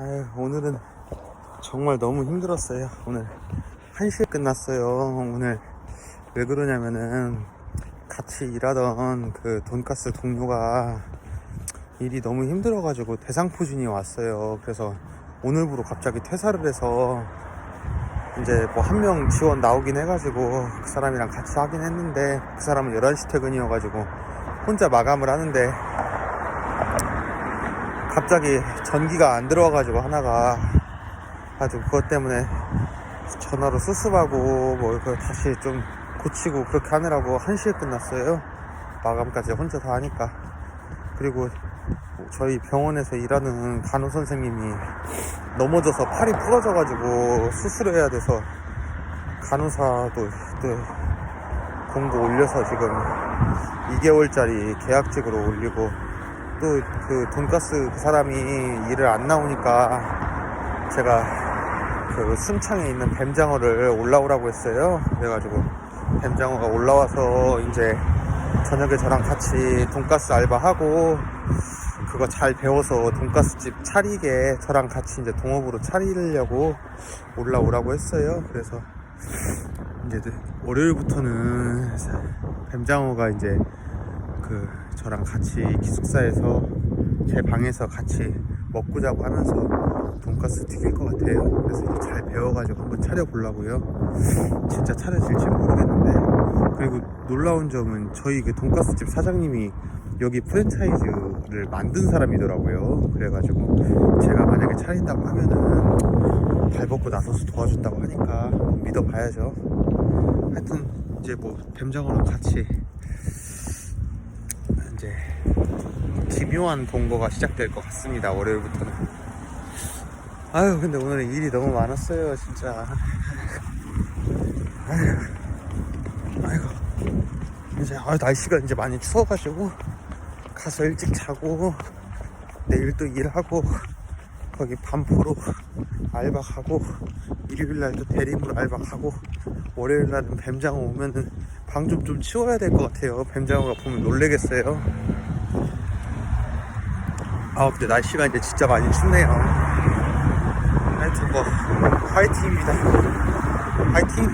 아유, 오늘은 정말 너무 힘들었어요. 오늘 1시에 끝났어요. 오늘 왜 그러냐면은 같이 일하던 그 돈가스 동료가 일이 너무 힘들어가지고 대상포진이 왔어요. 그래서 오늘부로 갑자기 퇴사를 해서 이제 뭐 한 명 지원 나오긴 해가지고 그 사람이랑 같이 하긴 했는데 그 사람은 11시 퇴근이어가지고 혼자 마감을 하는데 갑자기 전기가 안 들어와가지고 하나가 아주 그것 때문에 전화로 수습하고 뭐 다시 좀 고치고 그렇게 하느라고 1시에 끝났어요. 마감까지 혼자 다 하니까. 그리고 저희 병원에서 일하는 간호 선생님이 넘어져서 팔이 부러져가지고 수술을 해야 돼서 간호사도 또 공고 올려서 지금 2개월짜리 계약직으로 올리고 또 그 돈가스 그 사람이 일을 안 나오니까 제가 그 순창에 있는 뱀장어를 올라오라고 했어요. 그래가지고 뱀장어가 올라와서 이제 저녁에 저랑 같이 돈가스 알바하고 그거 잘 배워서 돈가스집 차리게 저랑 같이 이제 동업으로 차리려고 올라오라고 했어요. 그래서 이제 월요일부터는 뱀장어가 이제 그 저랑 같이 기숙사에서 제 방에서 같이 먹고 자고 하면서 돈가스 튀길 것 같아요. 그래서 잘 배워가지고 한번 차려보려고요. 진짜 차려질지 모르겠는데 그리고 놀라운 점은 저희 그 돈가스 집 사장님이 여기 프랜차이즈를 만든 사람이더라고요. 그래가지고 제가 만약에 차린다고 하면은 발 벗고 나서서 도와준다고 하니까 믿어봐야죠. 하여튼 이제 뭐 뱀장어랑 같이 이제 기묘한 동거가 시작될 것 같습니다. 월요일부터는. 아유 근데 오늘 일이 너무 많았어요 진짜. 아유, 아이고 이제 아, 날씨가 이제 많이 추워가지고 가서 일찍 자고 내일 또 일하고 거기 반포로 알바하고 일요일날 또 대림으로 알바하고 월요일날은 뱀장어 오면은 방 좀 좀 치워야 될 것 같아요. 뱀장어가 보면 놀래겠어요. 아 근데 날씨가 이제 진짜 많이 춥네요. 하여튼 뭐 화이팅입니다. 화이팅